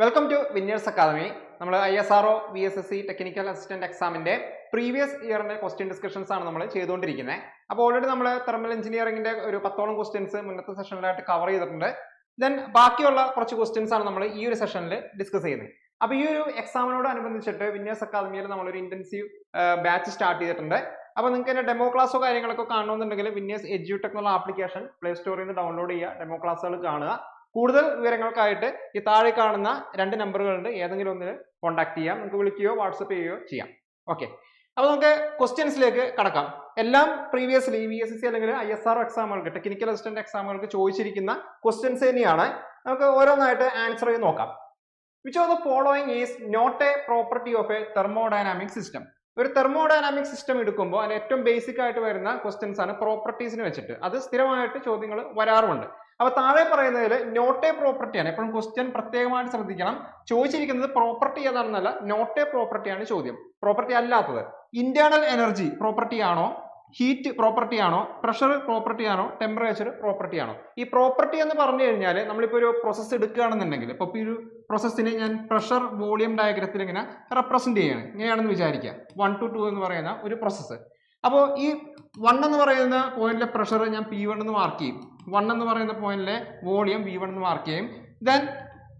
Welcome to winners academy നമ്മൾ I S R O V S S C technical assistant എക്സാമിന്റെ previous ഇയറിന്റെ question discussions ആണ് നമ്മൾ ചെയ്തുകൊണ്ടിരിക്കുന്നത് അപ്പോൾ ഓൾറെഡി നമ്മൾ തെർമൽ എഞ്ചിനീയറിംഗിന്റെ ഒരു പത്തോളം ക്വസ്റ്റ്യൻസ് മുന്നത്തെ സെഷനിലായിട്ട് കവർ ചെയ്തിട്ടുണ്ട്. ദെൻ ബാക്കിയുള്ള കുറച്ച് ക്വസ്റ്റ്യൻസ് ആണ് നമ്മൾ ഈ ഒരു സെഷനിൽ ഡിസ്കസ് ചെയ്യുന്നത് അപ്പോൾ ഈ ഒരു എക്സാമിനോട് അനുബന്ധിച്ചിട്ട് വിന്നേഴ്സ് അക്കാദമിയിൽ നമ്മളൊരു ഇന്റൻസീവ് ബാച്ച് സ്റ്റാർട്ട് ചെയ്തിട്ടുണ്ട്. അപ്പോൾ നിങ്ങൾക്ക് എന്റെ ഡെമോ ക്ലാസ്സോ കാര്യങ്ങളൊക്കെ കാണണമെന്നുണ്ടെങ്കിൽ വിന്നേഴ്സ് എഡ്യൂടെക് എന്നുള്ള ആപ്ലിക്കേഷൻ പ്ലേ സ്റ്റോറിൽ നിന്ന് ഡൗൺലോഡ് ചെയ്യുക ഡെമോ ക്ലാസ്സുകൾ കാണുക. കൂടുതൽ വിവരങ്ങൾക്കായിട്ട് ഈ താഴെ കാണുന്ന രണ്ട് നമ്പറുകളുണ്ട്. ഏതെങ്കിലും ഒന്നിൽ കോൺടാക്ട് ചെയ്യാം. നമുക്ക് വിളിക്കുകയോ വാട്സപ്പ് ചെയ്യുകയോ ചെയ്യാം. ഓക്കെ അപ്പോൾ നമുക്ക് ക്വസ്റ്റ്യൻസിലേക്ക് കടക്കാം. എല്ലാം പ്രീവിയസ്ലി വി എസ് സി അല്ലെങ്കിൽ ഐ എസ് ആർ എക്സാമുകൾക്ക് ടെക്നിക്കൽ അസിസ്റ്റന്റ് എക്സാമുകൾക്ക് ചോദിച്ചിരിക്കുന്ന ക്വസ്റ്റ്യൻസ് തന്നെയാണ്. നമുക്ക് ഓരോന്നായിട്ട് ആൻസർ ചെയ്ത് നോക്കാം. Which of the following is not a property of a thermodynamic system ഒരു തെർമോഡൈനാമിക് സിസ്റ്റം എടുക്കുമ്പോൾ അതിന് ഏറ്റവും ബേസിക് ആയിട്ട് വരുന്ന ക്വസ്റ്റ്യൻസ് ആണ് പ്രോപ്പർട്ടീസിന് വെച്ചിട്ട്. അത് സ്ഥിരമായിട്ട് ചോദ്യങ്ങൾ വരാറുമുണ്ട്. അപ്പൊ താഴെ പറയുന്നതിൽ നോട്ട് പ്രോപ്പർട്ടിയാണ് എപ്പോഴും ക്വസ്റ്റ്യൻ പ്രത്യേകമായിട്ട് ശ്രദ്ധിക്കണം. ചോദിച്ചിരിക്കുന്നത് പ്രോപ്പർട്ടി ഏതാണെന്നല്ല നോട്ട് പ്രോപ്പർട്ടിയാണ് ചോദ്യം. പ്രോപ്പർട്ടി അല്ലാത്തത്. ഇന്റേണൽ എനർജി പ്രോപ്പർട്ടി ആണോ? ഹീറ്റ് പ്രോപ്പർട്ടി ആണോ? പ്രഷർ പ്രോപ്പർട്ടി ആണോ? ടെമ്പറേച്ചർ പ്രോപ്പർട്ടി ആണോ? ഈ പ്രോപ്പർട്ടി എന്ന് പറഞ്ഞു കഴിഞ്ഞാൽ നമ്മളിപ്പോൾ ഒരു പ്രോസസ്സ് എടുക്കുകയാണെന്നുണ്ടെങ്കിൽ ഇപ്പോൾ ഒരു പ്രോസസ്സിനെ ഞാൻ പ്രഷർ വോളിയം ഡയഗ്രത്തിൽ ഇങ്ങനെ റെപ്രസെന്റ് ചെയ്യാണ്. ഇങ്ങനെയാണെന്ന് വിചാരിക്കുക. വൺ ടു ടു എന്ന് പറയുന്ന ഒരു പ്രോസസ്സ് അപ്പോൾ ഈ വൺ എന്ന് പറയുന്ന പോയിന്റിലെ പ്രഷർ ഞാൻ പി വൺ എന്ന് മാർക്ക് ചെയ്യും. വൺ എന്ന് പറയുന്ന പോയിന്റിലെ വോളിയം വി വൺ എന്ന് മാർക്ക് ചെയ്യും. ദെൻ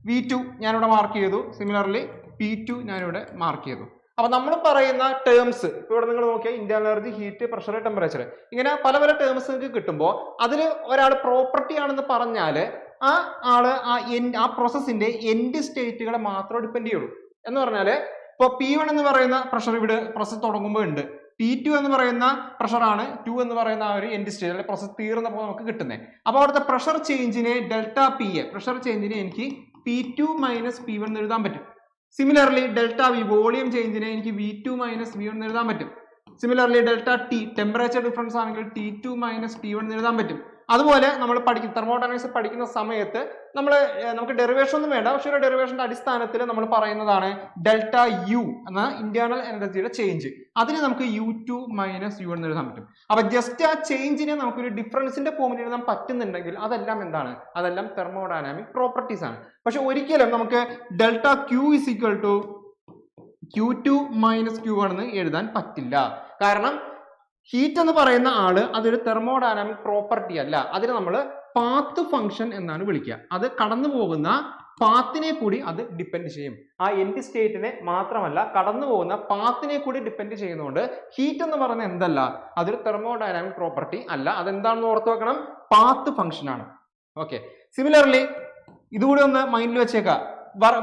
വി ടു ഞാനിവിടെ മാർക്ക് ചെയ്തു. സിമിലർലി പി ടു ഞാനിവിടെ മാർക്ക് ചെയ്തു. അപ്പൊ നമ്മൾ പറയുന്ന ടേംസ് ഇവിടെ നിങ്ങൾ നോക്കിയാൽ internal energy heat pressure temperature ഇങ്ങനെ പല പല ടേംസ് നിങ്ങൾക്ക് കിട്ടുമ്പോൾ അതിൽ ഒരാൾ പ്രോപ്പർട്ടി ആണെന്ന് പറഞ്ഞാൽ ആ ആൾ ആ എൻ ആ പ്രോസസ്സിന്റെ എൻഡ് സ്റ്റേറ്റുകളെ മാത്രമേ ഡിപ്പെൻഡ് ചെയ്യുള്ളൂ. എന്ന് പറഞ്ഞാൽ ഇപ്പൊ പി വൺ എന്ന് പറയുന്ന പ്രഷർ ഇവിടെ പ്രോസസ് തുടങ്ങുമ്പോൾ ഉണ്ട്. പി ടു എന്ന് പറയുന്ന പ്രഷറാണ് ടു എന്ന് പറയുന്ന ആ ഒരു എൻഡ് സ്റ്റേജ് അല്ലെങ്കിൽ പ്രോസസ് തീർന്നപ്പോൾ നമുക്ക് കിട്ടുന്നത് അപ്പോൾ അവിടുത്തെ പ്രഷർ ചേഞ്ചിനെ ഡെൽറ്റ പി എ പ്രഷർ ചേഞ്ചിനെ എനിക്ക് P two minus P one എന്ന് എഴുതാൻ പറ്റും. സിമിലർലി ഡെൽറ്റ വി വോളിയം ചേഞ്ചിനെ എനിക്ക് V two minus V one എന്ന് എഴുതാൻ പറ്റും. Similarly delta T temperature difference ആണെങ്കിൽ T two minus T one എന്ന് എഴുതാൻ പറ്റും. അതുപോലെ നമ്മൾ പഠിക്കുന്ന തെർമോഡൈനാമിക്സ് പഠിക്കുന്ന സമയത്ത് നമ്മൾ നമുക്ക് ഡെറിവേഷൻ ഒന്നും വേണ്ട. പക്ഷേ ഒരു ഡെറിവേഷന്റെ അടിസ്ഥാനത്തിൽ നമ്മൾ പറയുന്നതാണ് ഡെൽറ്റ യു എന്ന ഇന്റേണൽ എനർജിയുടെ ചേഞ്ച് അതിന് നമുക്ക് യു ടു മൈനസ് യു എന്ന് എഴുതാൻ പറ്റും. അപ്പൊ ജസ്റ്റ് ആ ചേഞ്ചിനെ നമുക്കൊരു ഡിഫറൻസിന്റെ ഫോമിൽ എഴുതാൻ പറ്റുന്നുണ്ടെങ്കിൽ അതെല്ലാം എന്താണ്? അതെല്ലാം തെർമോഡൈനാമിക് പ്രോപ്പർട്ടീസ് ആണ്. പക്ഷെ ഒരിക്കലും നമുക്ക് delta Q is equal to Q two minus Q ആണെന്ന് എഴുതാൻ പറ്റില്ല. കാരണം ഹീറ്റ് എന്ന് പറയുന്ന ആൾ അതൊരു തെർമോഡൈനാമിക് പ്രോപ്പർട്ടി അല്ല. അതിന് നമ്മൾ പാത്ത് ഫംഗ്ഷൻ എന്നാണ് വിളിക്കുക. അത് കടന്നു പോകുന്ന പാത്തിനെ കൂടി അത് ഡിപ്പെൻഡ് ചെയ്യും. ആ എൻഡ് സ്റ്റേറ്റിനെ മാത്രമല്ല കടന്നു പോകുന്ന പാത്തിനെ കൂടി ഡിപ്പെൻഡ് ചെയ്യുന്നതുകൊണ്ട് ഹീറ്റ് എന്ന് പറയുന്നത് എന്തല്ല? അതൊരു തെർമോഡൈനാമിക് പ്രോപ്പർട്ടി അല്ല. അതെന്താണെന്ന് ഓർത്ത് വെക്കണം? പാത്ത് ഫംഗ്ഷൻ ആണ്. ഓക്കെ സിമിലർലി ഇതുകൂടി ഒന്ന് മൈൻഡിൽ വെച്ചേക്കാം.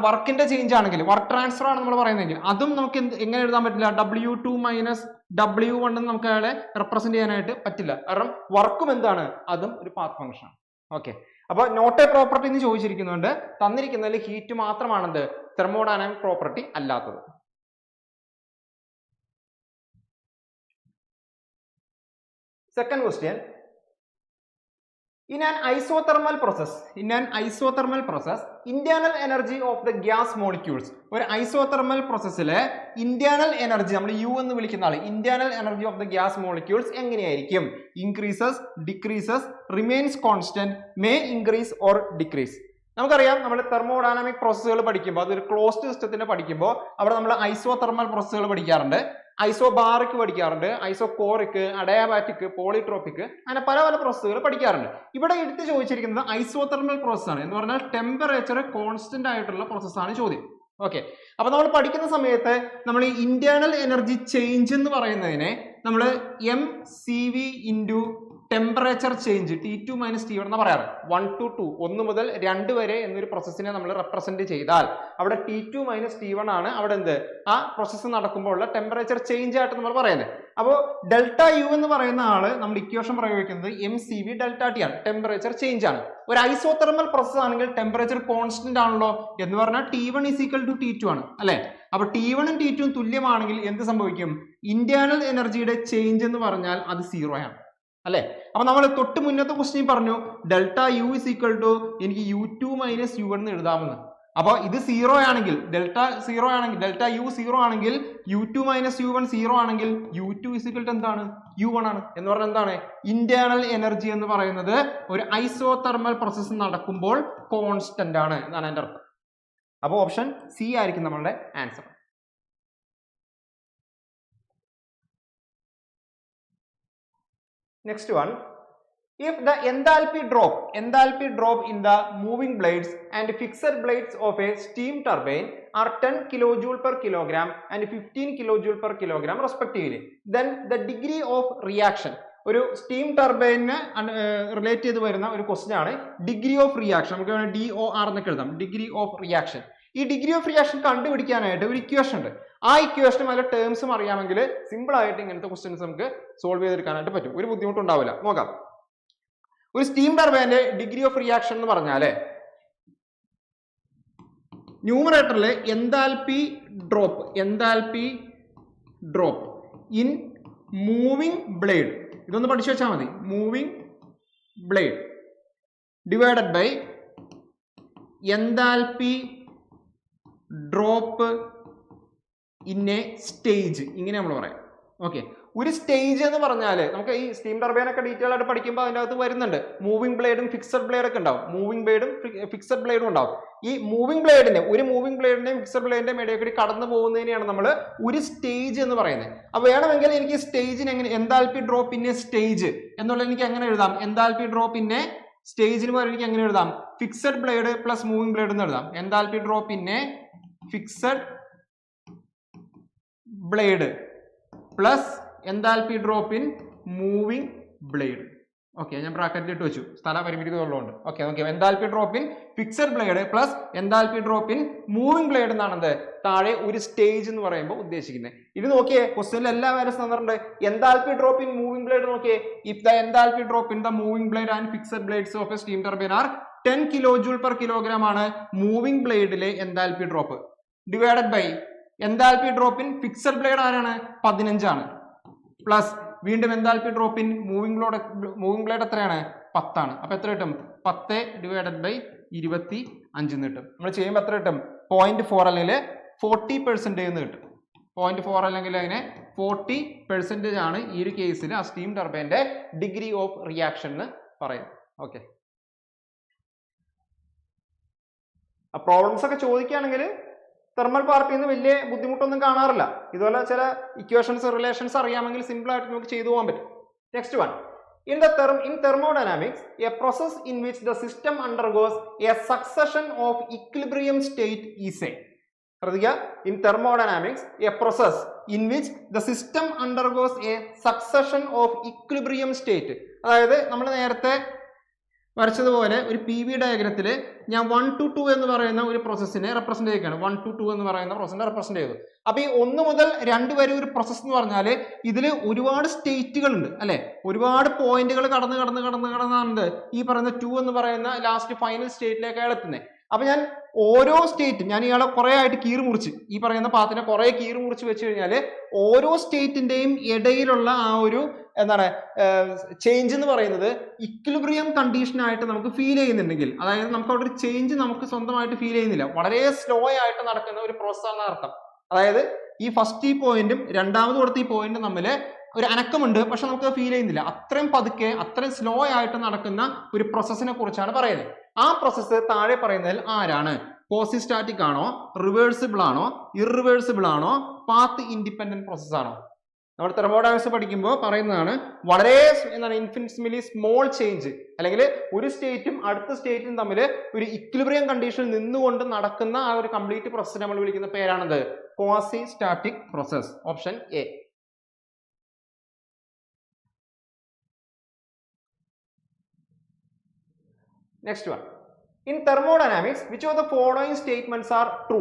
വർക്കിന്റെ ചേഞ്ച് ആണെങ്കിൽ വർക്ക് ട്രാൻസ്ഫർ ആണ് നമ്മൾ പറയുന്നതെങ്കിൽ അതും നമുക്ക് എങ്ങനെ എഴുതാൻ പറ്റില്ല? W two minus W one എന്ന് നമുക്ക് അയാളെ റെപ്രസെന്റ് ചെയ്യാനായിട്ട് പറ്റില്ല. കാരണം വർക്കും എന്താണ്? അതും ഒരു പാത്ത് ഫംഗ്ഷൻ ആണ്. ഓക്കെ അപ്പൊ നോട്ട് എ പ്രോപ്പർട്ടി എന്ന് ചോദിച്ചിരിക്കുന്നുണ്ട് തന്നിരിക്കുന്നതിൽ ഹീറ്റ് മാത്രമാണെന്ത്? തെർമോഡൈനാമിക് പ്രോപ്പർട്ടി അല്ലാത്തത്. Second question In an isothermal process, in an isothermal process, internal energy of the gas molecules ഒരു ഐസോതെർമൽ പ്രോസസ്സിലെ ഇന്റേണൽ എനർജി നമ്മൾ യു എന്ന് വിളിക്കുന്ന ആൾ internal energy of the gas molecules എങ്ങനെയായിരിക്കും? Increases decreases remains constant may increase or decrease. നമുക്കറിയാം നമ്മൾ thermodynamic പ്രോസസ്സുകൾ പഠിക്കുമ്പോൾ അതൊരു ക്ലോസ്ഡ് സിസ്റ്റത്തിന് പഠിക്കുമ്പോൾ അവിടെ നമ്മൾ ഐസോതെർമൽ പ്രോസസ്സുകൾ പഠിക്കാറുണ്ട്. ഐസോബാറിക് പഠിക്കാറുണ്ട് ഐസോകോറിക് അഡയാബാറ്റിക് പോളിട്രോപ്പിക് അങ്ങനെ പല പല പ്രോസസ്സുകൾ പഠിക്കാറുണ്ട്. ഇവിടെ എടുത്ത് ചോദിച്ചിരിക്കുന്നത് ഐസോതെർമൽ പ്രോസസ് ആണ്. എന്ന് പറഞ്ഞാൽ ടെമ്പറേച്ചർ കോൺസ്റ്റന്റ് ആയിട്ടുള്ള പ്രോസസ്സാണ് ചോദ്യം. ഓക്കെ അപ്പൊ നമ്മൾ പഠിക്കുന്ന സമയത്ത് നമ്മൾ ഈ ഇന്റേണൽ എനർജി ചേഞ്ച് എന്ന് പറയുന്നതിനെ നമ്മൾ M C V into temperature change T two minus T one എന്ന് പറയാറ്? വൺ ടു ടു ഒന്ന് മുതൽ രണ്ട് വരെ എന്നൊരു പ്രോസസ്സിനെ നമ്മൾ റെപ്രസെന്റ് ചെയ്താൽ അവിടെ T two minus T one ആണ്. അവിടെ എന്ത്? ആ പ്രോസസ്സ് നടക്കുമ്പോൾ ഉള്ള ടെമ്പറേച്ചർ ചേഞ്ച് ആയിട്ട് നമ്മൾ പറയുന്നത് അപ്പോൾ ഡെൽറ്റ യു എന്ന് പറയുന്ന ആൾ നമ്മൾ ഇക്വേഷൻ പ്രയോഗിക്കുന്നത് M C V delta T ആണ്. ടെമ്പറേച്ചർ ചേഞ്ച് ആണ്. ഒരു ഐസോതെർമൽ പ്രോസസ് ആണെങ്കിൽ ടെമ്പറേച്ചർ കോൺസ്റ്റന്റ് ആണല്ലോ എന്ന് പറഞ്ഞാൽ T one is equal to T two ആണ് അല്ലെ? അപ്പൊ ടി വണ്ണും ടി ടുവും തുല്യമാണെങ്കിൽ എന്ത് സംഭവിക്കും? ഇന്റേണൽ എനർജിയുടെ ചേഞ്ച് എന്ന് പറഞ്ഞാൽ അത് സീറോ ആണ്. അല്ലെ? അപ്പൊ നമ്മൾ തൊട്ട് മുന്നത്തെ ക്വസ്റ്റ്യൻ പറഞ്ഞു delta U is equal to എനിക്ക് യു ടു മൈനസ് യു എന്ന് എഴുതാമെന്ന്. അപ്പൊ ഇത് സീറോ ആണെങ്കിൽ ഡെൽറ്റ സീറോ ആണെങ്കിൽ ഡെൽറ്റ യു സീറോ ആണെങ്കിൽ U two minus U one zero ആണെങ്കിൽ U two is equal to എന്താണ്? യു വൺ ആണ്. എന്ന് പറഞ്ഞാൽ എന്താണ്? ഇന്റേണൽ എനർജി എന്ന് പറയുന്നത് ഒരു ഐസോതെർമൽ പ്രോസസ്സ് നടക്കുമ്പോൾ കോൺസ്റ്റന്റ് ആണ് എന്നാണ് എന്റെ അർത്ഥം. അപ്പോൾ ഓപ്ഷൻ സി ആയിരിക്കും നമ്മളുടെ answer next one if the enthalpy drop enthalpy drop in the moving blades and fixed blades of a steam turbine are ten kilo joule per kilogram and fifteen kilo joule per kilogram respectively then the degree of reaction ഒരു steam ടർബൈനിന് relate ചെയ്ത് വരുന്ന ഒരു question ആണ്. Degree of reaction നമുക്ക് D O R എന്നൊക്കെ എഴുതാം. Degree of reaction ഈ ഡിഗ്രി ഓഫ് റിയാക്ഷൻ കണ്ടുപിടിക്കാനായിട്ട് ഒരു ഇക്വേഷൻ ഉണ്ട്. ആ ഇക്വേഷനും അതിലെ ടേംസും അറിയാമെങ്കിൽ സിമ്പിൾ ആയിട്ട് ഇങ്ങനത്തെ ക്വസ്റ്റ്യൻസ് നമുക്ക് സോൾവ് ചെയ്തെടുക്കാനായിട്ട് പറ്റും. ഒരു ബുദ്ധിമുട്ടുണ്ടാവില്ല. നോക്കാം. ഒരു സ്റ്റീം ടർബൈനിന്റെ ഡിഗ്രി ഓഫ് റിയാക്ഷൻ എന്ന് പറഞ്ഞാൽ ന്യൂമറേറ്ററിൽ enthalpy drop enthalpy drop in moving blade ഇതൊന്ന് പഠിച്ചു വെച്ചാൽ മതി. Moving blade divided by enthalpy drop in a stage ഇങ്ങനെ നമ്മൾ പറയാം. ഓക്കെ ഒരു സ്റ്റേജ് എന്ന് പറഞ്ഞാൽ നമുക്ക് ഈ സ്റ്റീം ടർബൈൻ ഒക്കെ ഡീറ്റെയിൽ ആയിട്ട് പഠിക്കുമ്പോൾ അതിന്റെ അകത്ത് വരുന്നുണ്ട്. മൂവിംഗ് ബ്ലേഡും ഫിക്സഡ് ബ്ലേഡ് ഒക്കെ ഉണ്ടാവും. മൂവിംഗ് ബ്ലേഡും ഫിക്സഡ് ബ്ലേഡും ഉണ്ടാവും. ഈ മൂവിംഗ് ബ്ലേഡിന് ഒരു മൂവിംഗ് ബ്ലേഡിന്റെയും ഫിക്സഡ് ബ്ലേഡിന്റെയും ഇടയിൽ കൂടി കടന്നു പോകുന്നതിനെയാണ് നമ്മൾ ഒരു സ്റ്റേജ് എന്ന് പറയുന്നത്. അപ്പോൾ വേണമെങ്കിൽ എനിക്ക് സ്റ്റേജിന് എങ്ങനെ enthalpy drop in a stage എന്നുള്ളത് എനിക്ക് എങ്ങനെ എഴുതാം? എന്താൽപി ഡ്രോപ്പ് ഇൻ എ സ്റ്റേജിന് പകരം എനിക്ക് എങ്ങനെ എഴുതാം? Fixed blade plus moving blade എന്ന് എഴുതാം. Enthalpy drop in a fixed blade plus enthalpy drop in moving blade okay ഞാൻ ബ്രാക്കറ്റിൽ ഇട്ട് വെച്ചു. സ്ഥല പരിമിതി ഉള്ളതുകൊണ്ട് okay okay enthalpy drop in fixed blade plus enthalpy drop in moving blade എന്നാണെന്ത് താഴെ ഒരു സ്റ്റേജ് എന്ന് പറയുമ്പോൾ ഉദ്ദേശിക്കുന്നത്. ഇത് നോക്കിയേ ക്വസ്റ്റ്യനിൽ എല്ലാ വാല്യൂസ് തന്നിട്ടുണ്ട്. Enthalpy drop in moving blade നോക്കിയേ. If the enthalpy drop in the moving blade and fixed blades of a steam turbine are ten kilo joule per kilogram ആണ് moving ബ്ലേഡിലെ enthalpy drop divided by enthalpy drop in fixed blade ആരാണ്? പതിനഞ്ചാണ് plus വീണ്ടും enthalpy drop in moving blade moving blade എത്രയാണ്? പത്താണ്. അപ്പോൾ എത്ര കിട്ടും? പത്ത് ഡിവൈഡഡ് ബൈ ഇരുപത്തി അഞ്ചെന്ന് കിട്ടും. നമ്മൾ ചെയ്യുമ്പോൾ എത്ര കിട്ടും? പോയിന്റ് ഫോർ അല്ലെങ്കിൽ ഫോർട്ടി പെർസെന്റേജ് എന്ന് കിട്ടും. പോയിന്റ് ഫോർ അല്ലെങ്കിൽ അതിനെ ഫോർട്ടി പെർസെന്റേജ് ആണ് ഈ ഒരു കേസിൽ ആ സ്റ്റീം ടർബൈന്റെ ഡിഗ്രി ഓഫ് റിയാക്ഷൻ എന്ന് പറയുന്നത്. ഓക്കെ പ്രോബ്ലംസ് ഒക്കെ ചോദിക്കുകയാണെങ്കിൽ തെർമൽ പാർട്ടിൽ നിന്ന് വലിയ ബുദ്ധിമുട്ടൊന്നും കാണാറില്ല. ഇതുപോലെ ചില ഇക്വേഷൻസ് റിലേഷൻസ് അറിയാമെങ്കിൽ സിമ്പിൾ ആയിട്ട് നമുക്ക് ചെയ്തു പോകാൻ പറ്റും. Next one in the thermo in thermodynamics a process in which the system undergoes a succession of equilibrium state is a ശ്രദ്ധിക്കുക. In thermodynamics a process in which the system undergoes a succession of equilibrium state അതായത് നമ്മൾ നേരത്തെ വരച്ചതുപോലെ ഒരു P V ഡയഗ്രത്തിൽ ഞാൻ one two two എന്ന് പറയുന്ന ഒരു പ്രോസസ്സിനെ റെപ്രസെന്റ് ചെയ്യുകയാണ് വൺ ടു ടു എന്ന് പറയുന്ന പ്രോസസ്സിനെ റെപ്രസെന്റ് ചെയ്തു. അപ്പോൾ ഈ ഒന്ന് മുതൽ രണ്ട് വരെ ഒരു പ്രോസസ്സ് എന്ന് പറഞ്ഞാൽ ഇതിൽ ഒരുപാട് സ്റ്റേറ്റുകൾ ഉണ്ട് അല്ലെ? ഒരുപാട് പോയിന്റുകൾ കടന്ന് കടന്ന് കടന്ന് കടന്നാണ് ഈ പറയുന്ന ടു എന്ന് പറയുന്ന ലാസ്റ്റ് ഫൈനൽ സ്റ്റേറ്റിലേക്കാണ് എത്തുന്നത് അപ്പൊ ഞാൻ ഓരോ സ്റ്റേറ്റും ഞാൻ ഇയാളെ കുറെ ആയിട്ട് കീറി മുറിച്ച്. ഈ പറയുന്ന പാത്തിനെ കുറെ കീറി മുറിച്ച് വെച്ച് കഴിഞ്ഞാൽ ഓരോ സ്റ്റേറ്റിന്റെയും ഇടയിലുള്ള ആ ഒരു എന്താണ് ചേഞ്ച് എന്ന് പറയുന്നത് ഇക്വിലിബ്രിയം കണ്ടീഷൻ ആയിട്ട് നമുക്ക് ഫീൽ ചെയ്യുന്നുണ്ടെങ്കിൽ അതായത് നമുക്ക് അവിടെ ഒരു ചേഞ്ച് നമുക്ക് സ്വന്തമായിട്ട് ഫീൽ ചെയ്യുന്നില്ല. വളരെ സ്ലോ ആയിട്ട് നടക്കുന്ന ഒരു പ്രോസസ്സാണ് അർത്ഥം. അതായത് ഈ ഫസ്റ്റ് ഈ പോയിന്റും രണ്ടാമത് കൊടുത്ത ഈ പോയിന്റും തമ്മിൽ ഒരു അനക്കമുണ്ട് പക്ഷെ നമുക്ക് ഫീൽ ചെയ്യുന്നില്ല. അത്രയും പതുക്കെ അത്രയും സ്ലോ ആയിട്ട് നടക്കുന്ന ഒരു പ്രോസസ്സിനെ കുറിച്ചാണ് പറയുന്നത്. ആ പ്രോസസ്സ് താഴെ പറയുന്നതിൽ ആരാണ്? പോസിസ്റ്റാറ്റിക് ആണോ? റിവേഴ്സിബിൾ ആണോ? ഇറിവേഴ്സിബിൾ ആണോ? പാത്ത് ഇൻഡിപെൻഡന്റ് പ്രോസസ് ആണോ? നമ്മൾ തെർമോഡൈനാമിക്സ് പഠിക്കുമ്പോൾ പറയുന്നതാണ് വളരെ എന്താണ് ഇൻഫിനിറ്റ്സിമിലി സ്മോൾ ചേഞ്ച് അല്ലെങ്കിൽ ഒരു സ്റ്റേറ്റും അടുത്ത സ്റ്റേറ്റും തമ്മിൽ ഒരു ഇക്വിലിബ്രിയം കണ്ടീഷനിൽ നിന്നുകൊണ്ട് നടക്കുന്ന ആ ഒരു കംപ്ലീറ്റ് പ്രോസസ്സ് നമ്മൾ വിളിക്കുന്ന പേരാണത്. Quasi static process option A next one in thermodynamics which of the following statements are true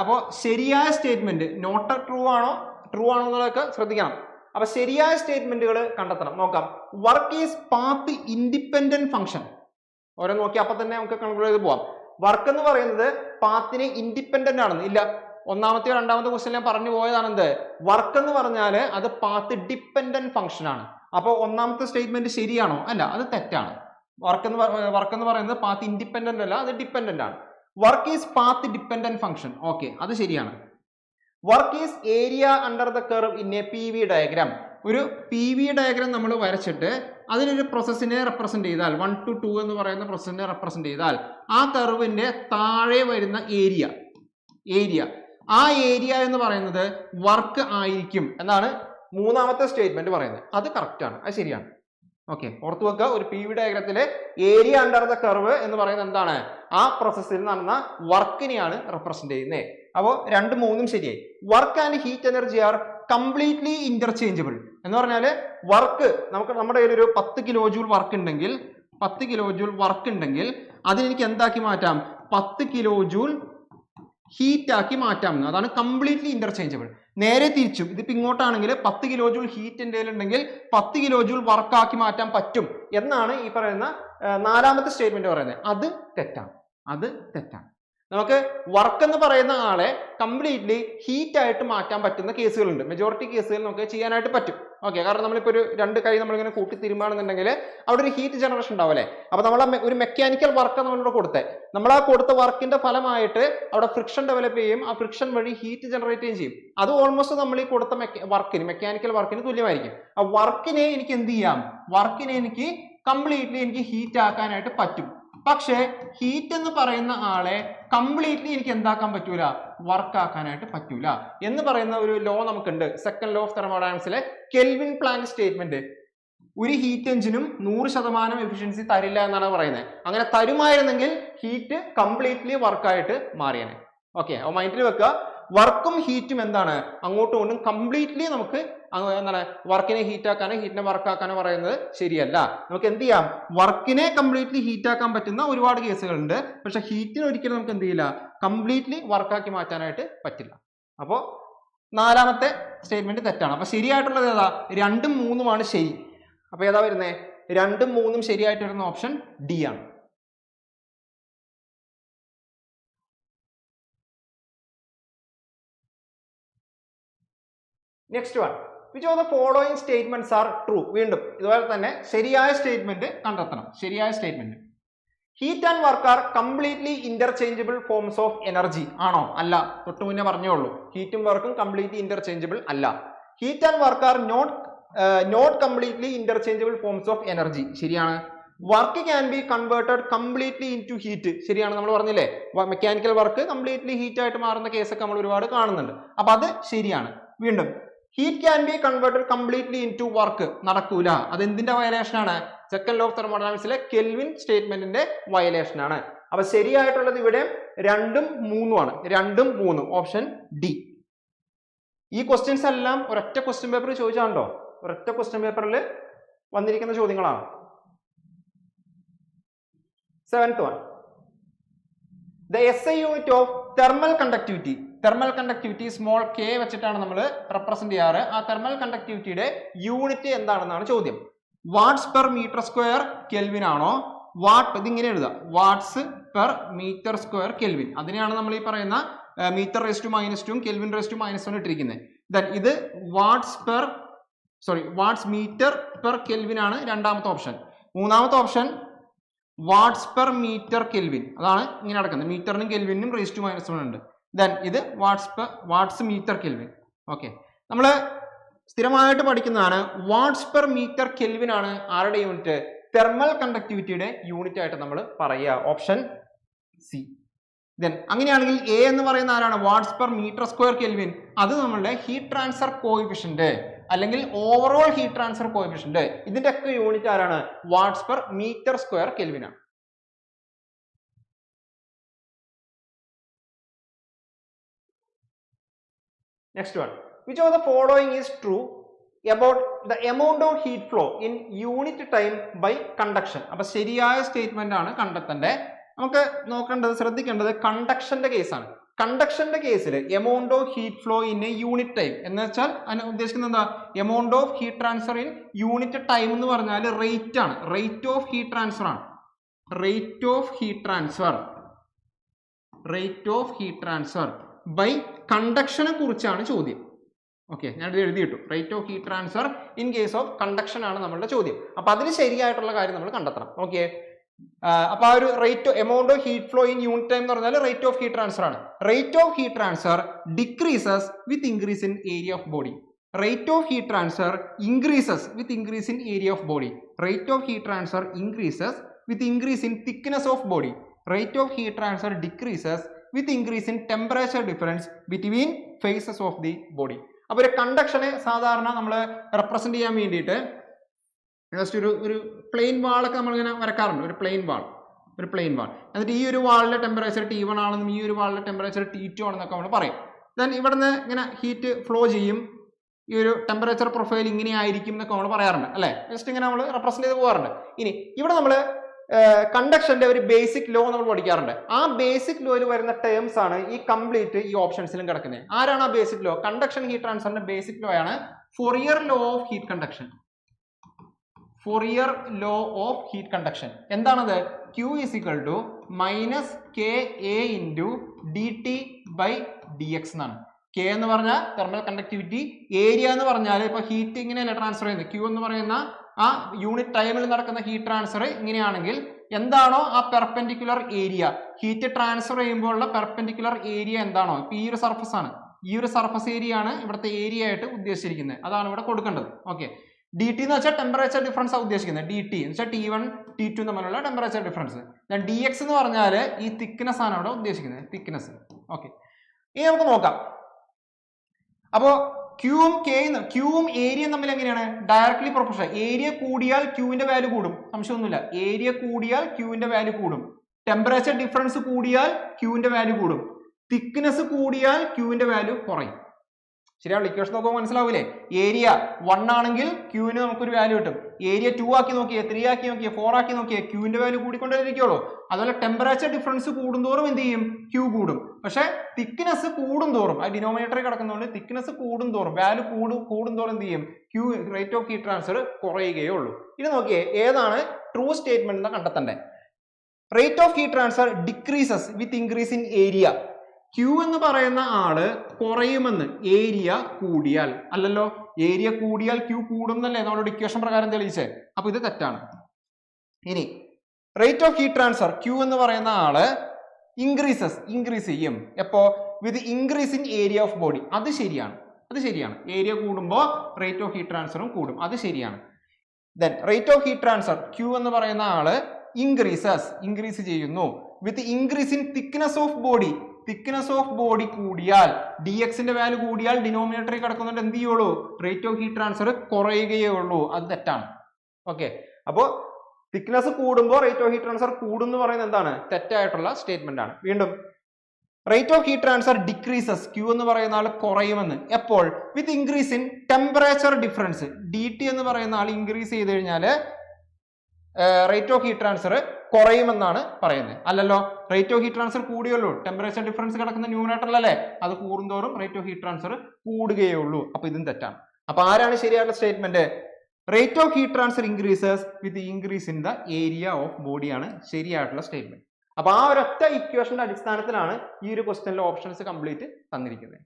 അപ്പോൾ ശരിയായ സ്റ്റേറ്റ്മെന്റ് നോട്ട് ട്രൂ ആണോ? ട്രൂ ആണോ എന്നുള്ളതൊക്കെ ശ്രദ്ധിക്കണം. അപ്പൊ ശരിയായ സ്റ്റേറ്റ്മെന്റുകൾ കണ്ടെത്തണം. നോക്കാം. Work is path independent function ഓരോ നോക്കി അപ്പൊ തന്നെ നമുക്ക് കൺക്ലൂഡ് ചെയ്ത് പോവാം. വർക്ക് എന്ന് പറയുന്നത് പാത്തിന് ഇൻഡിപെൻഡന്റ് ആണെന്ന്. ഇല്ല ഒന്നാമത്തെ രണ്ടാമത്തെ ക്വസ്റ്റ്യൻ ഞാൻ പറഞ്ഞു പോയതാണ് എന്ത് വർക്ക് എന്ന് പറഞ്ഞാൽ അത് പാത്ത് ഡിപ്പെൻഡന്റ് ഫംഗ്ഷൻ ആണ്. അപ്പോൾ ഒന്നാമത്തെ സ്റ്റേറ്റ്മെന്റ് ശരിയാണോ? അല്ല അത് തെറ്റാണ്. വർക്ക് എന്ന് വർക്ക് എന്ന് പറയുന്നത് പാത്ത് ഇൻഡിപെൻഡന്റ് അല്ല അത് ഡിപ്പെൻഡന്റ് ആണ്. Work is path dependent function okay അത് ശരിയാണ്. Work is area under the curve in a P V diagram ഒരു പി വി ഡയഗ്രാം നമ്മൾ വരച്ചിട്ട് അതിനൊരു പ്രോസസ്സിനെ റെപ്രസെന്റ് ചെയ്താൽ വൺ ടു ടു എന്ന് പറയുന്ന പ്രോസസ്സിനെ റെപ്രസെന്റ് ചെയ്താൽ ആ കർവിന്റെ താഴെ വരുന്ന ഏരിയ ഏരിയ ആ ഏരിയ എന്ന് പറയുന്നത് വർക്ക് ആയിരിക്കും എന്നാണ് മൂന്നാമത്തെ സ്റ്റേറ്റ്മെന്റ് പറയുന്നത്. അത് കറക്റ്റ് ആണ് അത് ശരിയാണ്. ഓക്കെ ഓർത്തു വെക്കുക ഒരു പി വി ഡയഗ്രത്തിലെ ഏരിയ അണ്ടർ ദ കർവ് എന്ന് പറയുന്നത് എന്താണ്? ആ പ്രോസസ്സിൽ നടന്ന വർക്കിനെയാണ് റെപ്രസെന്റ് ചെയ്യുന്നത് അപ്പോൾ രണ്ട് മൂന്നും ശരിയായി. Work and heat energy are completely interchangeable എന്ന് പറഞ്ഞാൽ വർക്ക് നമുക്ക് നമ്മുടെ കയ്യിൽ ഒരു പത്ത് കിലോ ജൂൾ വർക്ക് ഉണ്ടെങ്കിൽ പത്ത് കിലോ ജൂൾ വർക്ക് ഉണ്ടെങ്കിൽ അതിനെനിക്ക് എന്താക്കി മാറ്റാം? പത്ത് കിലോ ജൂൾ ഹീറ്റ് ആക്കി മാറ്റാം. അതാണ് കംപ്ലീറ്റ്ലി ഇന്റർചേഞ്ചബിൾ നേരെ തിരിച്ചും. ഇതിപ്പോൾ ഇങ്ങോട്ടാണെങ്കിൽ പത്ത് കിലോ ജൂൾ ഹീറ്റ് എന്റെ ഉണ്ടെങ്കിൽ പത്ത് കിലോ ജൂൾ വർക്കാക്കി മാറ്റാൻ പറ്റും എന്നാണ് ഈ പറയുന്ന നാലാമത്തെ സ്റ്റേറ്റ്മെന്റ് പറയുന്നത്. അത് തെറ്റാണ്. അത് തെറ്റാണ്. നമുക്ക് വർക്ക് എന്ന് പറയുന്ന ആളെ കംപ്ലീറ്റ്ലി ഹീറ്റ് ആയിട്ട് മാറ്റാൻ പറ്റുന്ന കേസുകളുണ്ട്. മെജോറിറ്റി കേസുകൾ നമുക്ക് ചെയ്യാനായിട്ട് പറ്റും. ഓക്കെ കാരണം നമ്മളിപ്പോൾ ഒരു രണ്ട് കൈ നമ്മളിങ്ങനെ കൂട്ടി തിരുമ്പാണെന്നുണ്ടെങ്കിൽ അവിടെ ഒരു ഹീറ്റ് ജനറേഷൻ ഉണ്ടാവില്ലേ അപ്പോൾ അപ്പൊ നമ്മൾ ഒരു മെക്കാനിക്കൽ വർക്ക് നമ്മളിവിടെ കൊടുത്തേ. നമ്മൾ ആ കൊടുത്ത വർക്കിന്റെ ഫലമായിട്ട് അവിടെ ഫ്രിക്ഷൻ ഡെവലപ്പ് ചെയ്യും ആ ഫ്രിക്ഷൻ വഴി ഹീറ്റ് ജനറേറ്റ് ചെയ്യുകയും ചെയ്യും. അത് ഓൾമോസ്റ്റ് നമ്മൾ ഈ കൊടുത്ത വർക്കിന് മെക്കാനിക്കൽ വർക്കിന് തുല്യമായിരിക്കും. ആ വർക്കിനെ എനിക്ക് എന്ത് ചെയ്യാം? വർക്കിനെ എനിക്ക് കംപ്ലീറ്റ്ലി എനിക്ക് ഹീറ്റ് ആക്കാനായിട്ട് പറ്റും. പക്ഷേ ഹീറ്റ് എന്ന് പറയുന്ന ആളെ കംപ്ലീറ്റ്ലി എനിക്ക് എന്താക്കാൻ പറ്റൂല? വർക്ക് ആക്കാനായിട്ട് പറ്റൂല. എന്ന് പറയുന്ന ഒരു ലോ നമുക്കുണ്ട്. സെക്കൻഡ് ലോ ഓഫ് തെർമോഡൈനാമിക്സിലെ കെൽവിൻ പ്ലാങ്ക് സ്റ്റേറ്റ്മെന്റ് ഒരു ഹീറ്റ് എഞ്ചിനും നൂറ് ശതമാനം എഫിഷ്യൻസി തരില്ല എന്നാണ് പറയുന്നത് അങ്ങനെ തരുമായിരുന്നെങ്കിൽ ഹീറ്റ് കംപ്ലീറ്റ്ലി വർക്കായിട്ട് മാറിയേനെ. ഓക്കെ മൈൻഡിൽ വെക്കുക വർക്കും ഹീറ്റും എന്താണ്? അങ്ങോട്ടും ഇങ്ങോട്ടും കംപ്ലീറ്റ്ലി നമുക്ക് എന്താണ്? വർക്കിനെ ഹീറ്റ് ആക്കാനോ ഹീറ്റിനെ വർക്ക് ആക്കാനോ പറയുന്നത് ശരിയല്ല. നമുക്ക് എന്ത് ചെയ്യാം? വർക്കിനെ കംപ്ലീറ്റ്ലി ഹീറ്റ് ആക്കാൻ പറ്റുന്ന ഒരുപാട് കേസുകളുണ്ട്. പക്ഷെ ഹീറ്റിന് ഒരിക്കലും നമുക്ക് എന്ത് ചെയ്യില്ല? കംപ്ലീറ്റ്ലി വർക്കാക്കി മാറ്റാനായിട്ട് പറ്റില്ല. അപ്പോൾ നാലാമത്തെ സ്റ്റേറ്റ്മെന്റ് തെറ്റാണ്. അപ്പൊ ശരിയായിട്ടുള്ളത് ഏതാ? രണ്ടും മൂന്നുമാണ് ശരി. അപ്പൊ ഏതാ വരുന്നത് രണ്ടും മൂന്നും ശരിയായിട്ട് വരുന്ന ഓപ്ഷൻ ഡി ആണ്. Next one which of the following statements are true വീണ്ടും ഇതുപോലെ തന്നെ ശരിയായ സ്റ്റേറ്റ്മെന്റ് കണ്ടെത്തണം. ശരിയായ statement heat and work are completely interchangeable forms of energy ആണോ? അല്ല. തൊട്ട് മുന്നേ പറഞ്ഞോളൂ ഹീറ്റും വർക്കും കംപ്ലീറ്റ്ലി ഇന്റർചേഞ്ചബിൾ അല്ല. Heat and work are not not completely interchangeable forms of energy ശരിയാണ്. Work can be converted completely into heat ശരിയാണ് നമ്മൾ പറഞ്ഞില്ലേ? മെക്കാനിക്കൽ വർക്ക് കംപ്ലീറ്റ്ലി ഹീറ്റ് ആയിട്ട് മാറുന്ന കേസൊക്കെ നമ്മൾ ഒരുപാട് കാണുന്നുണ്ട്. അപ്പൊ അത് ശരിയാണ്. വീണ്ടും heat can be converted completely into work നടക്കൂല. അത് എന്തിന്റെ വയലേഷൻ ആണ്? സെക്കൻഡ് ലോ ഓഫ് തെർമോഡൈനാമിക്സിലെ കെൽവിൻ സ്റ്റേറ്റ്മെന്റിന്റെ വയലേഷൻ ആണ്. അപ്പൊ ശരിയായിട്ടുള്ളത് ഇവിടെ രണ്ടും മൂന്നും ആണ്. രണ്ടും മൂന്നും. ഓപ്ഷൻ ഡി ഈ ക്വസ്റ്റ്യൻസ് എല്ലാം ഒരൊറ്റ ക്വസ്റ്റ്യൻ പേപ്പർ ചോദിച്ചാണ്ടോ? ഒരൊറ്റ ക്വസ്റ്റ്യൻ പേപ്പറിൽ വന്നിരിക്കുന്ന ചോദ്യങ്ങളാണ്? Seventh one the S I unit of thermal conductivity thermal conductivity small K വെച്ചിട്ടാണ് നമ്മൾ റെപ്രസെന്റ് ചെയ്യാറ്. ആ തെർമൽ കണ്ടക്ടിവിറ്റിയുടെ യൂണിറ്റ് എന്താണെന്നാണ് ചോദ്യം. Watts per metre square Kelvin ആണോ? വാട്ട് ഇതിങ്ങനെ എഴുതാം. Watts per metre square Kelvin അതിനെയാണ് നമ്മൾ ഈ പറയുന്ന മീറ്റർ റേസ് ടു മൈനസ് ടും Kelvin raise to minus one ഇട്ടിരിക്കുന്നത്. ഇത് watts per sorry watts metre per Kelvin ആണ് രണ്ടാമത്തെ ഓപ്ഷൻ മൂന്നാമത്തെ option watts per metre Kelvin അതാണ് ഇങ്ങനെ നടക്കുന്നത്. മീറ്ററിനും കെൽവിനും റേസ് ടു മൈനസ് വൺ ഉണ്ട്. ദെൻ ഇത് watts per watts metre Kelvin okay നമ്മൾ സ്ഥിരമായിട്ട് പഠിക്കുന്നതാണ് വാട്സ് പെർ മീറ്റർ കെൽവിൻ ആണ് ആരുടെ യൂണിറ്റ് തെർമൽ കണ്ടക്ടിവിറ്റിയുടെ യൂണിറ്റ് ആയിട്ട് നമ്മൾ പറയുക. ഓപ്ഷൻ സി ദെൻ അങ്ങനെയാണെങ്കിൽ എ എന്ന് പറയുന്ന ആരാണ്? Watts per metre square Kelvin അത് നമ്മളുടെ ഹീറ്റ് ട്രാൻസ്ഫർ കോയിഫിഷ്യന്റ് അല്ലെങ്കിൽ ഓവറോൾ ഹീറ്റ് ട്രാൻസ്ഫർ കോയിഫിഷ്യന്റ് ഇതിന്റെ ഒക്കെ യൂണിറ്റ് ആരാണ്? Watts per metre square Kelvin ആണ്. Next one which of the following is true about the amount of heat flow in unit time by conduction അപ്പൊ ശരിയായ statement ആണ് കണ്ടെത്തേണ്ടത്. നമുക്ക് നോക്കേണ്ടത് ശ്രദ്ധിക്കേണ്ടത് കണ്ടക്ഷന്റെ കേസാണ് കണ്ടക്ഷന്റെ കേസിൽ amount of heat flow in a unit time എന്ന് വെച്ചാൽ അതിന് ഉദ്ദേശിക്കുന്നത് എന്താ? Amount of heat transfer in unit time എന്ന് പറഞ്ഞാൽ റേറ്റ് ആണ്. റേറ്റ് ഓഫ് ഹീറ്റ് ട്രാൻസ്ഫർ ആണ്. Rate of heat transfer rate of heat transfer by കണ്ടക്ഷനെ കുറിച്ചാണ് ചോദ്യം. ഓക്കെ ഞാൻ ഇത് എഴുതിയിട്ടു. Rate of heat transfer in case of conduction ആണ് നമ്മളുടെ ചോദ്യം. അപ്പൊ അതിന് ശരിയായിട്ടുള്ള കാര്യം നമ്മൾ കണ്ടെത്തണം. ഓക്കെ അപ്പൊ ആ ഒരു rate amount of heat flow in unit time എന്ന് പറഞ്ഞാൽ റേറ്റ് ഓഫ് ഹീറ്റ് ട്രാൻസ്ഫർ ആണ്. Rate of heat transfer decreases with increase in area of body rate of heat transfer increases with increase in area of body rate of heat transfer increases with increase in thickness of body rate of heat transfer decreases with increase in temperature difference between faces of the body അപ്പോൾ ഒരു കണ്ടക്ഷനെ സാധാരണ നമ്മൾ represent ചെയ്യാൻ വേണ്ടിയിട്ട് just ഒരു ഒരു plain വാളൊക്കെ നമ്മളിങ്ങനെ വരക്കാറുണ്ട്. ഒരു പ്ലെയിൻ വാൾ ഒരു പ്ലെയിൻ വാൾ എന്നിട്ട് ഈ ഒരു വാളിലെ ടെമ്പറേച്ചർ ടി വൺ ആണെന്നും ഈ ഒരു വാളിലെ ടെമ്പറേച്ചർ ടി ടു ആണെന്നൊക്കെ നമ്മൾ പറയും. ദെൻ ഇവിടുന്ന് ഇങ്ങനെ ഹീറ്റ് ഫ്ലോ ചെയ്യും. ഈ ഒരു ടെമ്പറേച്ചർ പ്രൊഫൈൽ ഇങ്ങനെ ആയിരിക്കും എന്നൊക്കെ നമ്മൾ പറയാറുണ്ട്. അല്ലേ? ജസ്റ്റ് ഇങ്ങനെ നമ്മൾ റെപ്രസെന്റ് ചെയ്ത് പോകാറുണ്ട്. ഇനി ഇവിടെ നമ്മൾ കണ്ടക്ഷന്റെ ഒരു ബേസിക് ലോ നമ്മൾ പഠിക്കാറുണ്ട്. ആ ബേസിക് ലോയിൽ വരുന്ന ടേംസ് ആണ് ഈ കംപ്ലീറ്റ് ഈ ഓപ്ഷൻസിലും കിടക്കുന്നത് ആരാണ് ആ ബേസിക് ലോ കണ്ടക്ഷൻ ഹീറ്റ് ട്രാൻസ്ഫറിന്റെ ബേസിക് ലോ ആണ് Fourier law of heat conduction Fourier law of heat conduction എന്താണത്? Q is equal to minus K A into D T by D X എന്നാണ്. കെ എന്ന് പറഞ്ഞാൽ തെർമൽ കണ്ടക്ടിവിറ്റി ഏരിയ എന്ന് പറഞ്ഞാൽ ഇപ്പൊ heat transfer ചെയ്യുന്നത്. Q എന്ന് പറയുന്ന ആ യൂണിറ്റ് ടൈമിൽ നടക്കുന്ന ഹീറ്റ് ട്രാൻസ്ഫർ ഇങ്ങനെയാണെങ്കിൽ എന്താണോ ആ പെർപെൻഡിക്കുലർ ഏരിയ ഹീറ്റ് ട്രാൻസ്ഫർ ചെയ്യുമ്പോൾ ഉള്ള പെർപെൻഡിക്കുലർ ഏരിയ എന്താണോ? ഇപ്പൊ ഈ ഒരു സർഫസ് ആണ്. ഈ ഒരു സർഫസ് ഏരിയ ആണ് ഇവിടുത്തെ ഏരിയ ആയിട്ട് ഉദ്ദേശിച്ചിരിക്കുന്നത്. അതാണ് ഇവിടെ കൊടുക്കേണ്ടത്. ഓക്കെ ഡി ടി എന്ന് വെച്ചാൽ ടെമ്പറേച്ചർ ഡിഫറൻസ് ആണ് ഉദ്ദേശിക്കുന്നത്. ഡി ടി എന്ന് വെച്ചാൽ ടി വൺ ടി ടു തമ്മിലുള്ള ടെമ്പറേച്ചർ ഡിഫറൻസ് ഞാൻ ഡി എക്സ് എന്ന് പറഞ്ഞാൽ ഈ തിക്നെസ് ആണ് അവിടെ ഉദ്ദേശിക്കുന്നത്. തിക്നെസ് ഓക്കെ ഇനി നമുക്ക് നോക്കാം. അപ്പോൾ ക്യൂവും കെയും ക്യൂവും ഏരിയയും തമ്മിൽ എങ്ങനെയാണ്? ഡയറക്ട്ലി പ്രൊപ്പോർഷൻ ഏരിയ കൂടിയാൽ ക്യൂവിന്റെ വാല്യൂ കൂടും. സംശയമൊന്നുമില്ല. ഏരിയ കൂടിയാൽ ക്യൂവിന്റെ വാല്യൂ കൂടും. ടെമ്പറേച്ചർ ഡിഫറൻസ് കൂടിയാൽ ക്യൂവിന്റെ വാല്യൂ കൂടും. തിക്നെസ് കൂടിയാൽ ക്യൂവിന്റെ വാല്യൂ കുറയും. ശരിയാണ് ഇക്വേഷൻ നോക്കുമ്പോൾ മനസ്സിലാവൂലേ ഏരിയ വൺ ആണെങ്കിൽ ക്യൂവിന് നമുക്കൊരു വാല്യൂ കിട്ടും. ഏരിയ ടു ആക്കി നോക്കിയേ ത്രീ ആക്കി നോക്കിയേ ഫോർ ആക്കി നോക്കിയേ ക്യൂവിന്റെ വാല്യൂ കൂടിക്കൊണ്ടേ ഇരിക്കുള്ളൂ. അതുപോലെ ടെമ്പറേച്ചർ ഡിഫറൻസ് കൂടുന്തോറും എന്ത് ചെയ്യും? ക്യൂ കൂടും. പക്ഷെ തിക്നെസ് കൂടുന്തോറും ആ ഡിനോമിനേറ്ററിൽ കിടക്കുന്നതുകൊണ്ട് തിക്നെസ് കൂടുന്തോറും വാല്യൂ കൂടും കൂടുന്തോറും എന്ത് ചെയ്യും? Q rate of heat transfer കുറയുകയേ ഉള്ളൂ. ഇനി നോക്കിയേ ഏതാണ് ട്രൂ സ്റ്റേറ്റ്മെന്റ് എന്ന് കണ്ടെത്തണ്ടേ? Rate of heat transfer decreases with increase in area Q എന്ന് പറയുന്ന ആൾ കുറയുമെന്ന് ഏരിയ കൂടിയാൽ. അല്ലല്ലോ ഏരിയ കൂടിയാൽ ക്യൂ കൂടുന്നല്ലേ? നമ്മളോട് ഇക്വേഷൻ പ്രകാരം തെളിയിച്ചേ. അപ്പൊ ഇത് തെറ്റാണ്. ഇനി rate of heat transfer Q എന്ന് പറയുന്ന ആൾ ഇൻക്രീസസ് ഇൻക്രീസ് ചെയ്യും. എപ്പോ with increase in area of body അത് ശരിയാണ്. അത് ശരിയാണ്. ഏരിയ കൂടുമ്പോൾ റേറ്റ് ഓഫ് ഹീറ്റ് ട്രാൻസ്ഫറും കൂടും. അത് ശരിയാണ്. Then rate of heat transfer Q എന്ന് പറയുന്ന ആൾ ഇൻക്രീസസ് ഇൻക്രീസ് ചെയ്യുന്നു. With increase in thickness of body thickness of body കൂടിയാൽ ഡി എക്സിന്റെ വാല്യൂ കൂടിയാൽ ഡിനോമിനേറ്ററിൽ കിടക്കുന്നുണ്ട് എന്ത് ചെയ്യുള്ളൂ? റേറ്റ് ഓഫ് ഹീറ്റ് ട്രാൻസ്ഫർ കുറയുകയേ ഉള്ളൂ. അത് തെറ്റാണ്. ഓക്കെ അപ്പോ തിക്നെസ് കൂടുമ്പോൾ റേറ്റ് ഓഫ് ഹീറ്റ് ട്രാൻസ്ഫർ കൂടും എന്ന് പറയുന്നത് എന്താണ്? തെറ്റായിട്ടുള്ള സ്റ്റേറ്റ്മെന്റ് ആണ്. വീണ്ടും. Rate of heat transfer decreases Q എന്ന് പറയുന്ന ആൾ കുറയുമെന്ന്. എപ്പോൾ? With increase in temperature difference D T എന്ന് പറയുന്ന ആൾ ഇൻക്രീസ് ചെയ്ത് കഴിഞ്ഞാൽ റേറ്റ് ഓഫ് ഹീറ്റ് ട്രാൻസ്ഫർ കുറയുമെന്നാണ് പറയുന്നത്. അല്ലല്ലോ? റേറ്റ് ഓഫ് ഹീറ്റ് ട്രാൻസ്ഫർ കൂടിയുള്ളൂ ടെമ്പറേച്ചർ ഡിഫറൻസ് കിടക്കുന്ന ന്യൂമിനേറ്ററിലല്ലേ അത് കൂടുന്തോറും റേറ്റ് ഓഫ് ഹീറ്റ് ട്രാൻസ്ഫർ കൂടുകയേ ഉള്ളൂ. അപ്പൊ ഇതും തെറ്റാണ്. അപ്പൊ ആരാണ് ശരിയായിട്ടുള്ള statement rate of heat transfer increases with increase in the area of ബോഡിയാണ് ശരിയായിട്ടുള്ള സ്റ്റേറ്റ്മെന്റ് അപ്പൊ ആ ഒരൊറ്റ ഇക്വേഷന്റെ അടിസ്ഥാനത്തിലാണ് ഈ ഒരു ക്വസ്റ്റനിലെ ഓപ്ഷൻസ് കംപ്ലീറ്റ് തന്നിരിക്കുന്നത്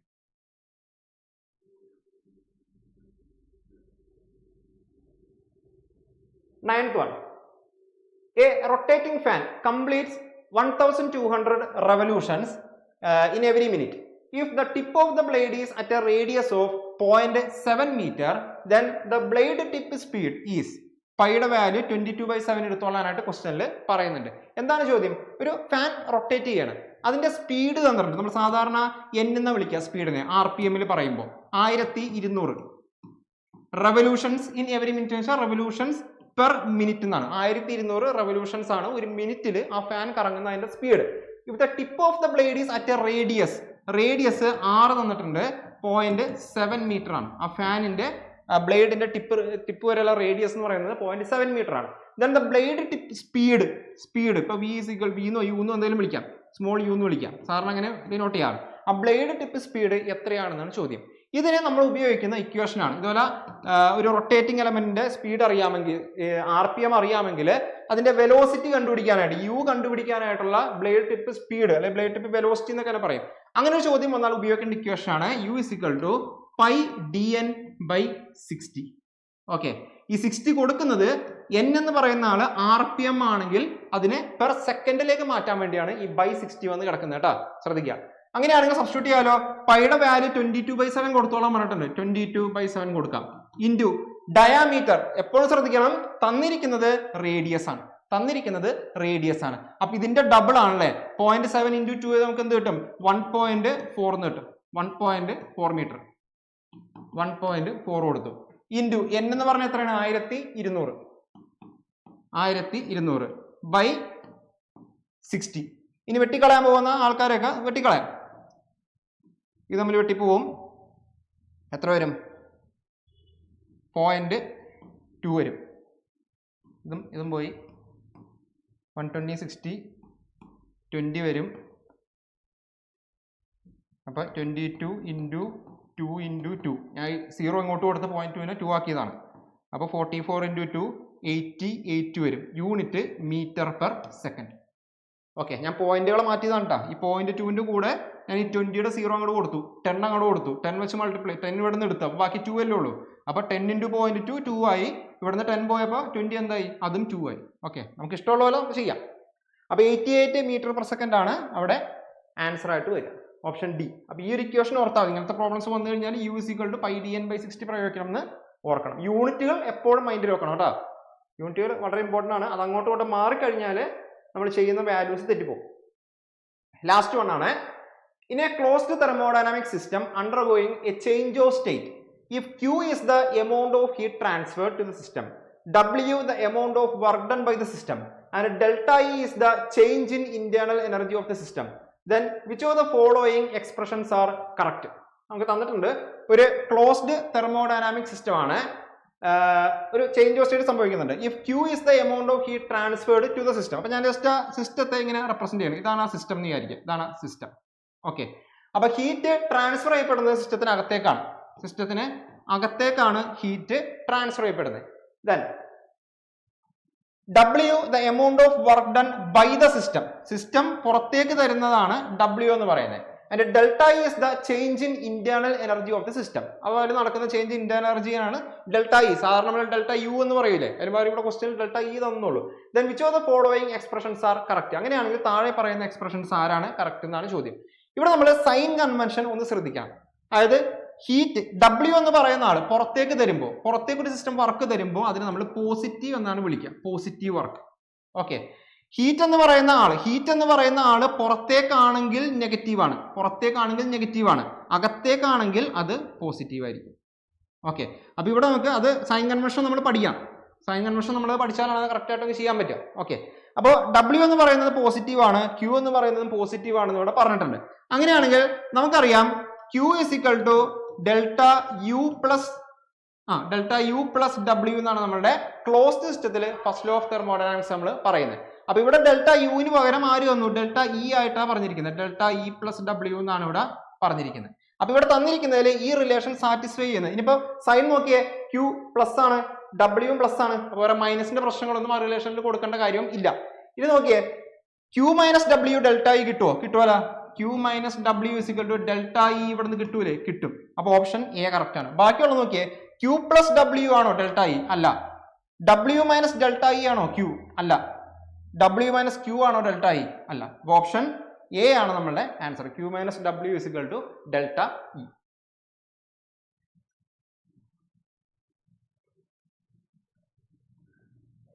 Ninth one. A rotating fan completes 1200 revolutions uh, in every minute. If the tip of the blade is at a radius of 0.7 meter, then the blade tip speed is പൈയുടെ value twenty two by seven എടുത്തോളാനായിട്ട് ക്വസ്റ്റനിൽ പറയുന്നുണ്ട്. എന്താണ് ചോദ്യം? ഒരു fan rotate ചെയ്യണം. അതിന്റെ speed തന്നിട്ടുണ്ട്. നമ്മൾ സാധാരണ എൻ എന്ന് വിളിക്കുക സ്പീഡിനെ ആർ പി എമ്മിൽ പറയുമ്പോൾ ആയിരത്തി ഇരുന്നൂറ് റെവല്യൂഷൻസ് ഇൻ എവറി മിനിറ്റ് വെച്ചാൽ റെവല്യൂഷൻസ് പെർ മിനിറ്റ് എന്നാണ്. ആയിരത്തി ഇരുന്നൂറ് റെവല്യൂഷൻസ് ആണ് ഒരു മിനിറ്റിൽ ആ ഫാൻ കറങ്ങുന്ന അതിന്റെ സ്പീഡ് ഇവിടുത്തെ tip of the blade is at a radius radius ആറ് തന്നിട്ടുണ്ട്. പോയിന്റ് സെവൻ മീറ്റർ ആണ്. ആ ഫാനിന്റെ ബ്ലേഡിന്റെ ടിപ്പ് ടിപ്പ് വരെയുള്ള റേഡിയസ് എന്ന് പറയുന്നത് പോയിന്റ് സെവൻ മീറ്റർ ആണ്. Then the blade tip speed speed ഇപ്പൊ വി സിക്വൽ വി എന്നോ യു എന്നോ എന്തെങ്കിലും വിളിക്കാം. സ്മോൾ യു എന്ന് വിളിക്കാം. സാറിന് അങ്ങനെ ഡിനോട്ട് ചെയ്യാറ് ആ ബ്ലേഡ് ടിപ്പ് സ്പീഡ് എത്രയാണെന്നാണ് ചോദ്യം. ഇതിനെ നമ്മൾ ഉപയോഗിക്കുന്ന ഇക്വേഷനാണ് ഇതുപോലെ ഒരു റൊട്ടേറ്റിംഗ് എലമെന്റിന്റെ സ്പീഡ് അറിയാമെങ്കിൽ ആർ പി എം അറിയാമെങ്കിൽ അതിന്റെ വെലോസിറ്റി കണ്ടുപിടിക്കാനായിട്ട് യു കണ്ടുപിടിക്കാനായിട്ടുള്ള ബ്ലേഡ് ടിപ്പ് സ്പീഡ് അല്ലെങ്കിൽ ബ്ലേഡ് ടിപ്പ് വെലോസിറ്റി എന്നൊക്കെ പറയും. അങ്ങനെ ഒരു ചോദ്യം വന്നാൽ ഉപയോഗിക്കേണ്ട ഇക്വേഷൻ ആണ് U is equal to pi D N by sixty okay ഈ സിക്സ്റ്റി കൊടുക്കുന്നത് എൻ എന്ന് പറയുന്ന ആൾ ആർ പി എം ആണെങ്കിൽ അതിനെ പെർ സെക്കൻഡിലേക്ക് മാറ്റാൻ വേണ്ടിയാണ് ഈ ബൈ സിക്സ്റ്റി വന്ന് കിടക്കുന്നത് കേട്ടോ. ശ്രദ്ധിക്കുക. അങ്ങനെയാണെങ്കിൽ സബ്സ്റ്റിറ്റ്യൂട്ട് ചെയ്യാലോ? പൈയുടെ value twenty two by seven കൊടുത്തോളാം പറഞ്ഞിട്ടുണ്ട്. ട്വന്റി ടു ബൈ സെവൻ കൊടുക്കാം. ഇന്റു ഡയാമീറ്റർ എപ്പോഴും ശ്രദ്ധിക്കണം. തന്നിരിക്കുന്നത് റേഡിയസ് ആണ്. തന്നിരിക്കുന്നത് റേഡിയസ് ആണ്. അപ്പൊ ഇതിന്റെ ഡബിൾ ആണല്ലേ? പോയിന്റ് സെവൻ ഇന്റു ടു നമുക്ക് എന്ത് കിട്ടും? വൺ പോയിന്റ് ഫോർ എന്ന് കിട്ടും. One point four metre one point four കൊടുത്തു. ഇന്റു എൻ എന്ന് പറഞ്ഞ എത്രയാണ്? ആയിരത്തി ഇരുന്നൂറ്. ആയിരത്തി ഇരുന്നൂറ് ബൈ സിക്സ്റ്റി ഇനി വെട്ടിക്കളയാൻ പോകുന്ന ആൾക്കാരെയൊക്കെ വെട്ടിക്കളയാം. ഇത് തമ്മിൽ വെട്ടിപ്പോവും എത്ര വരും? പോയിന്റ് ടു വരും. ഇതും ഇതും പോയി. വൺ ട്വന്റി സിക്സ്റ്റി ട്വന്റി വരും. അപ്പോൾ twenty two into two into two ഞാൻ സീറോ ഇങ്ങോട്ട് കൊടുത്ത് പോയിന്റ് ടുവിനെ ടു ആക്കിയതാണ്. അപ്പോൾ forty four into two eighty eight വരും. Unit metre per second okay ഞാൻ പോയിന്റുകൾ മാറ്റിയതാണ് കേട്ടോ ഈ പോയിന്റ് ടുവിന്റെ കൂടെ ഞാൻ ഈ ട്വന്റിയുടെ സീറോ അങ്ങോട്ട് കൊടുത്തു. ടെൻ അങ്ങോട്ട് കൊടുത്തു. ടെൻ വെച്ച് മൾട്ടിപ്ലൈ ടെൻ ഇവിടെ നിന്ന് എടുത്തു ബാക്കി ടു അല്ലേ ഉള്ളൂ. അപ്പോൾ ten into point two two ആയി. ഇവിടുന്ന് ടെൻ പോയപ്പോൾ ട്വന്റി എന്തായി? അതും ടു ആയി. ഓക്കെ നമുക്ക് ഇഷ്ടമുള്ള പോലെ നമുക്ക് ചെയ്യാം. അപ്പോൾ eighty eight metre per second ആണ് അവിടെ ആൻസർ ആയിട്ട് വരിക. ഓപ്ഷൻ ഡി അപ്പോൾ ഈ ഒരു ഇക്വേഷൻ ഓർത്താൽ ഇങ്ങനത്തെ പ്രോബ്ലംസ് വന്നു കഴിഞ്ഞാൽ U is equal to pi D N by sixty പ്രയോഗിക്കണം എന്ന് ഓർക്കണം. യൂണിറ്റുകൾ എപ്പോഴും മൈൻഡിൽ വെക്കണം കേട്ടോ. യൂണിറ്റുകൾ വളരെ ഇമ്പോർട്ടന്റ് ആണ്. അത് അങ്ങോട്ടും ഇങ്ങോട്ടും മാറിക്കഴിഞ്ഞാൽ നമ്മൾ ചെയ്യുന്ന വാല്യൂസ് തെറ്റിപ്പോകും. ലാസ്റ്റ് വൺ ആണ്. In a closed thermodynamic system undergoing a change of state if Q is the amount of heat transferred to the system W the amount of work done by the system and delta E is the change in internal energy of the system then which of the following expressions are correct? നമുക്ക് തന്നിട്ടുണ്ട് ഒരു closed thermodynamic system ആണ്. ഒരു change of state സംഭവിക്കുന്നുണ്ട്. If Q is the amount of heat transferred to the system അപ്പൊ ഞാൻ just ആ സിസ്റ്റത്തെ ഇങ്ങനെ റെപ്രസെന്റ് ചെയ്യണം. ഇതാണ് ആ സിസ്റ്റം എന്ന് വിചാരിക്കുക. ഇതാണ് സിസ്റ്റം ഓക്കെ അപ്പൊ ഹീറ്റ് ട്രാൻസ്ഫർ ചെയ്യപ്പെടുന്നത് സിസ്റ്റത്തിന് അകത്തേക്കാണ് സിസ്റ്റത്തിന് അകത്തേക്കാണ് ഹീറ്റ് ട്രാൻസ്ഫർ ചെയ്യപ്പെടുന്നത്. Then W the amount of work done by the system system പുറത്തേക്ക് തരുന്നതാണ് ഡബ്ല്യു എന്ന് പറയുന്നത്. അതിന്റെ delta E is the change in internal energy of the system അതുപോലെ നടക്കുന്ന ചേഞ്ച് ഇൻ എനർജിയാണ് ഡെൽറ്റ ഇ സാധാരണ നമ്മൾ ഡെൽറ്റ യു എന്ന് പറയില്ലേ ഒരുമാതിരി ഇവിടെ question delta E തന്നുള്ളൂ then which of the following expressions are correct അങ്ങനെയാണെങ്കിൽ താഴെ പറയുന്ന എക്സ്പ്രഷൻസ് ആരാണ്? കറക്റ്റ് എന്നാണ് ചോദ്യം. ഇവിടെ നമ്മൾ സൈൻ കൺവെൻഷൻ ഒന്ന് ശ്രദ്ധിക്കാം. അതായത് ഹീറ്റ് ഡബ്ല്യു എന്ന് പറയുന്ന ആൾ പുറത്തേക്ക് തരുമ്പോൾ പുറത്തേക്ക് ഒരു സിസ്റ്റം വർക്ക് തരുമ്പോൾ അതിന് നമ്മൾ പോസിറ്റീവ് എന്നാണ് വിളിക്കുക. പോസിറ്റീവ് വർക്ക് ഓക്കെ ഹീറ്റ് എന്ന് പറയുന്ന ആൾ ഹീറ്റ് എന്ന് പറയുന്ന ആൾ പുറത്തേക്കാണെങ്കിൽ നെഗറ്റീവാണ് പുറത്തേക്കാണെങ്കിൽ നെഗറ്റീവാണ് അകത്തേക്കാണെങ്കിൽ അത് പോസിറ്റീവ് ആയിരിക്കും. ഓക്കെ അപ്പൊ ഇവിടെ നമുക്ക് അത് സൈൻ കൺവെൻഷൻ നമ്മൾ പഠിക്കാം. സൈൻ കൺവെൻഷൻ നമ്മൾ പഠിച്ചാലാണ് അത് കറക്റ്റ് ആയിട്ട് ചെയ്യാൻ പറ്റുക. ഓക്കെ അപ്പോൾ ഡബ്ല്യു എന്ന് പറയുന്നത് പോസിറ്റീവ് ആണ് ക്യൂ എന്ന് പറയുന്നത് പോസിറ്റീവ് ആണെന്ന് ഇവിടെ പറഞ്ഞിട്ടുണ്ട്. അങ്ങനെയാണെങ്കിൽ നമുക്കറിയാം Q is equal to delta U plus ആ ഡെൽറ്റ യു പ്ലസ് ഡബ്ല്യു എന്നാണ് നമ്മുടെ ക്ലോസ്ഡ് സിസ്റ്റത്തിൽ ഫസ്റ്റ് ലോ ഓഫ് തെർമോഡൈനാമിക്സ് നമ്മൾ പറയുന്നത്. അപ്പൊ ഇവിടെ ഡെൽറ്റ യുവിന് പകരം ആര് വന്നു? ഡെൽറ്റ ഇ ആയിട്ടാണ് പറഞ്ഞിരിക്കുന്നത്. ഡെൽറ്റ ഇ പ്ലസ് ഡബ്ല്യു എന്നാണ് ഇവിടെ പറഞ്ഞിരിക്കുന്നത്. അപ്പൊ ഇവിടെ തന്നിരിക്കുന്നതിൽ ഈ റിലേഷൻ സാറ്റിസ്ഫൈ ചെയ്യുന്നത്. ഇനിയിപ്പോ സൈൻ നോക്കിയേ ക്യൂ പ്ലസ് ആണ് ഡബ്ല്യു പ്ലസ് ആണ്. അപ്പോൾ ഓരോ മൈനസിന്റെ പ്രശ്നങ്ങളൊന്നും ആ റിലേഷനിൽ കൊടുക്കേണ്ട കാര്യം ഇല്ല. ഇത് നോക്കിയേ Q minus W delta E കിട്ടുമോ കിട്ടുമല്ല Q minus W is equal to delta E ഇവിടെ നിന്ന് കിട്ടൂലേ? കിട്ടും. അപ്പൊ ഓപ്ഷൻ എ കറക്റ്റ് ആണ്. ബാക്കിയുള്ള നോക്കിയേ ക്യൂ പ്ലസ് ഡബ്ല്യു ആണോ ഡെൽറ്റ ഇ അല്ല. ഡബ്ല്യു മൈനസ് ഡെൽറ്റ ഇ ആണോ ക്യൂ അല്ല. ഡബ്ല്യു മൈനസ് ക്യൂ ആണോ ഡെൽറ്റ ഇ അല്ല. അപ്പൊ ഓപ്ഷൻ എ ആണ് നമ്മളുടെ answer Q minus W is equal to delta E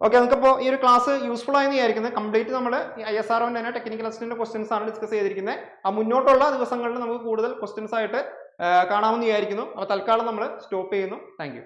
okay നമുക്കിപ്പോൾ ഈ ഒരു ക്ലാസ് യൂസ്ഫുൾ ആയെന്ന് വിചാരിക്കുന്നത് കംപ്ലീറ്റ് നമ്മൾ ഐ എസ് ആർ തന്നെ ടെക്നിക്കൽ അസിസ്റ്റന്റ് ക്വസ്റ്റ്യൻസ് ആണ് ഡിസ്കസ് ചെയ്തിരിക്കുന്നത് ആ മുന്നോട്ടുള്ള ദിവസങ്ങളിൽ നമുക്ക് കൂടുതൽ ക്വസ്റ്റ്യൻസ് ആയിട്ട് കാണാമെന്ന് വിചാരിക്കുന്നു. അപ്പോൾ തൽക്കാലം നമ്മൾ സ്റ്റോപ്പ് ചെയ്യുന്നു. താങ്ക്